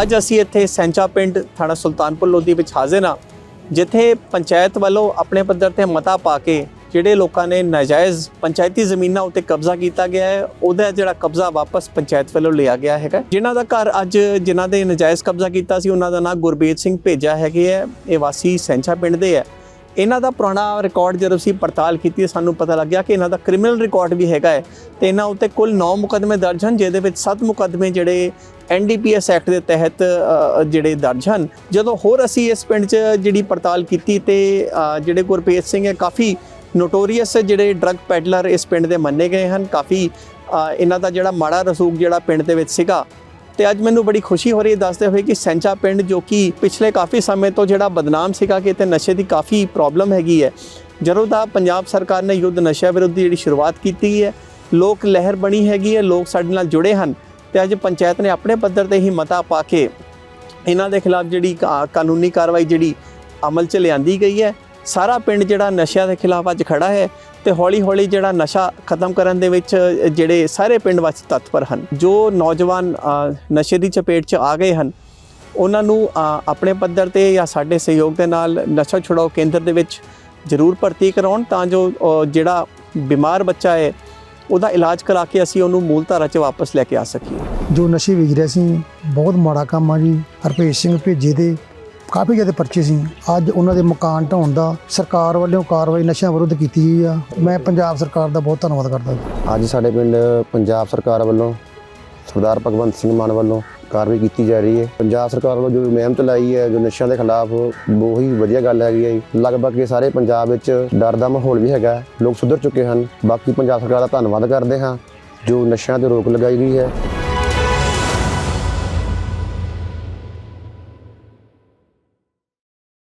ਅੱਜ ਅਸੀਂ ਇੱਥੇ ਸੈਂਚਾ ਪਿੰਡ ਥਾਣਾ ਸੁਲਤਾਨਪੁਰ ਲੋਧੀ ਵਿੱਚ ਹਾਜ਼ਰ ਹਾਂ, ਜਿੱਥੇ ਪੰਚਾਇਤ ਵੱਲੋਂ ਆਪਣੇ ਪੱਧਰ ਤੇ ਮਤਾ ਪਾ ਕੇ ਜਿਹੜੇ ਲੋਕਾਂ ਨੇ ਨਾਜਾਇਜ਼ ਪੰਚਾਇਤੀ ਜ਼ਮੀਨਾਂ ਉੱਤੇ ਕਬਜ਼ਾ ਕੀਤਾ ਗਿਆ ਹੈ, ਉਹਦਾ ਜਿਹੜਾ ਕਬਜ਼ਾ ਵਾਪਸ ਪੰਚਾਇਤ ਵੱਲੋਂ ਲਿਆ ਗਿਆ ਹੈਗਾ। ਜਿਨ੍ਹਾਂ ਦਾ ਘਰ ਅੱਜ ਜਿਨ੍ਹਾਂ ਦੇ ਨਾਜਾਇਜ਼ ਕਬਜ਼ਾ ਕੀਤਾ ਸੀ, ਉਹਨਾਂ ਦਾ ਨਾਮ ਗੁਰਬੀਰ ਸਿੰਘ ਭੇਜਾ ਹੈਗੇ ਹੈ, ਇਹ ਵਾਸੀ ਸੈਂਚਾ ਪਿੰਡ ਦੇ ਹੈ। ਇਹਨਾਂ ਦਾ ਪੁਰਾਣਾ ਰਿਕਾਰਡ ਜਦੋਂ ਅਸੀਂ ਪੜਤਾਲ ਕੀਤੀ, ਸਾਨੂੰ ਪਤਾ ਲੱਗਿਆ ਕਿ ਇਹਨਾਂ ਦਾ ਕ੍ਰਿਮੀਨਲ ਰਿਕਾਰਡ ਵੀ ਹੈਗਾ ਹੈ। ਤੇ ਇਹਨਾਂ ਉੱਤੇ ਕੁੱਲ 9 ਮੁਕੱਦਮੇ ਦਰਜ ਹਨ, ਜਿਹਦੇ ਵਿੱਚ 7 ਮੁਕੱਦਮੇ ਜਿਹੜੇ ਐਨਡੀਪੀਐਸ ਐਕਟ ਦੇ ਤਹਿਤ ਜਿਹੜੇ ਦਰਜ ਹਨ। ਜਦੋਂ ਹੋਰ ਅਸੀਂ ਇਸ ਪਿੰਡ 'ਚ ਜਿਹੜੀ ਪੜਤਾਲ ਕੀਤੀ ਤੇ ਜਿਹੜੇ ਗੁਰਪ੍ਰੀਤ ਸਿੰਘ ਹੈ, ਕਾਫੀ ਨੋਟੋਰੀਅਸ ਜਿਹੜੇ ਡਰੱਗ ਪੈਡਲਰ ਇਸ ਪਿੰਡ ਦੇ ਮੰਨੇ ਗਏ ਹਨ। ਕਾਫੀ ਇਹਨਾਂ ਦਾ ਜਿਹੜਾ ਮਾੜਾ ਰਸੂਖ ਜਿਹੜਾ ਪਿੰਡ ਦੇ ਵਿੱਚ ਸੀਗਾ ਤੇ ਅੱਜ ਮੈਨੂੰ ਬੜੀ ਖੁਸ਼ੀ ਹੋ ਰਹੀ ਹੈ ਦੱਸਦੇ ਹੋਏ ਕਿ ਸੈਂਚਾ ਪਿੰਡ ਜੋ ਕਿ ਪਿਛਲੇ ਕਾਫੀ ਸਮੇਂ ਤੋਂ ਜਿਹੜਾ ਬਦਨਾਮ ਸੀਗਾ ਕਿ ਇੱਥੇ ਨਸ਼ੇ ਦੀ ਕਾਫੀ ਪ੍ਰੋਬਲਮ ਹੈਗੀ ਹੈ। ਜਦੋਂ ਦਾ ਪੰਜਾਬ ਸਰਕਾਰ ਨੇ ਯੁੱਧ ਨਸ਼ਾ ਵਿਰੁੱਧ ਦੀ ਜਿਹੜੀ ਸ਼ੁਰੂਆਤ ਕੀਤੀ ਹੈ, ਲੋਕ ਲਹਿਰ ਬਣੀ ਹੈਗੀ ਹੈ, ਲੋਕ ਸਾਡੇ ਨਾਲ ਜੁੜੇ ਹਨ ਤੇ ਅੱਜ ਪੰਚਾਇਤ ਨੇ ਆਪਣੇ ਪੱਧਰ ਤੇ ਹੀ ਮਤਾ ਪਾ ਕੇ ਇਹਨਾਂ ਦੇ ਖਿਲਾਫ ਜਿਹੜੀ ਕਾ- ਕਾਨੂੰਨੀ ਕਾਰਵਾਈ ਜਿਹੜੀ ਅਮਲ 'ਚ ਲਿਆਂਦੀ ਗਈ ਹੈ। ਸਾਰਾ ਪਿੰਡ ਜਿਹੜਾ ਨਸ਼ਿਆਂ ਦੇ ਖਿਲਾਫ ਅੱਜ ਖੜਾ ਹੈ ਤੇ ਹੌਲੀ ਹੌਲੀ ਜਿਹੜਾ ਨਸ਼ਾ ਖਤਮ ਕਰਨ ਦੇ ਵਿੱਚ ਜਿਹੜੇ ਸਾਰੇ ਪਿੰਡ ਵਾਸੀ ਤਤਪਰ ਹਨ। ਜੋ ਨੌਜਵਾਨ ਨਸ਼ੇ ਦੀ ਚਪੇਟ 'ਚ ਆ ਗਏ ਹਨ, ਉਹਨਾਂ ਨੂੰ ਆਪਣੇ ਪੱਧਰ ਤੇ ਜਾਂ ਸਾਡੇ ਸਹਿਯੋਗ ਦੇ ਨਾਲ ਨਸ਼ਾ ਛੁਡਾਓ ਕੇਂਦਰ ਦੇ ਵਿੱਚ ਜ਼ਰੂਰ ਭਰਤੀ ਕਰਾਉਣ ਤਾਂ ਜੋ ਜਿਹੜਾ ਬਿਮਾਰ ਬੱਚਾ ਹੈ, ਉਹਦਾ ਇਲਾਜ ਕਰਾ ਕੇ ਅਸੀਂ ਉਹਨੂੰ ਮੂਲ ਧਾਰਾ 'ਚ ਵਾਪਸ ਲੈ ਕੇ ਆ ਸਕੀਏ। ਜੋ ਨਸ਼ੇ ਵੇਚ ਰਿਹਾ ਸੀ, ਬਹੁਤ ਮਾੜਾ ਕੰਮ ਆ ਜੀ। ਹਰਪੇਸ਼ ਸਿੰਘ ਭੇਜੇ ਦੇ ਕਾਫੀ ਜ਼ਿਆਦਾ ਪਰਚੇ ਸੀ। ਅੱਜ ਉਹਨਾਂ ਦੇ ਮਕਾਨ ਢਾਉਣ ਦਾ ਸਰਕਾਰ ਵੱਲੋਂ ਕਾਰਵਾਈ ਨਸ਼ਿਆਂ ਵਿਰੁੱਧ ਕੀਤੀ ਗਈ ਆ। ਮੈਂ ਪੰਜਾਬ ਸਰਕਾਰ ਦਾ ਬਹੁਤ ਧੰਨਵਾਦ ਕਰਦਾ ਅੱਜ ਸਾਡੇ ਪਿੰਡ ਪੰਜਾਬ ਸਰਕਾਰ ਵੱਲੋਂ ਸਰਦਾਰ ਭਗਵੰਤ ਸਿੰਘ ਮਾਨ ਵੱਲੋਂ ਕਾਰਵਾਈ ਕੀਤੀ ਜਾ ਰਹੀ ਹੈ। ਪੰਜਾਬ ਸਰਕਾਰ ਵੱਲੋਂ ਜੋ ਮੁਹਿੰਮ ਚਲਾਈ ਹੈ, ਜੋ ਨਸ਼ਿਆਂ ਦੇ ਖਿਲਾਫ ਬਹੁਤ ਹੀ ਵਧੀਆ ਗੱਲ ਹੈਗੀ ਹੈ ਜੀ। ਲਗਭਗ ਇਹ ਸਾਰੇ ਪੰਜਾਬ ਵਿੱਚ ਡਰ ਦਾ ਮਾਹੌਲ ਵੀ ਹੈਗਾ ਲੋਕ ਸੁਧਰ ਚੁੱਕੇ ਹਨ। ਬਾਕੀ ਪੰਜਾਬ ਸਰਕਾਰ ਦਾ ਧੰਨਵਾਦ ਕਰਦੇ ਹਾਂ। ਜੋ ਨਸ਼ਿਆਂ ਤੇ ਰੋਕ ਲਗਾਈ ਗਈ ਹੈ।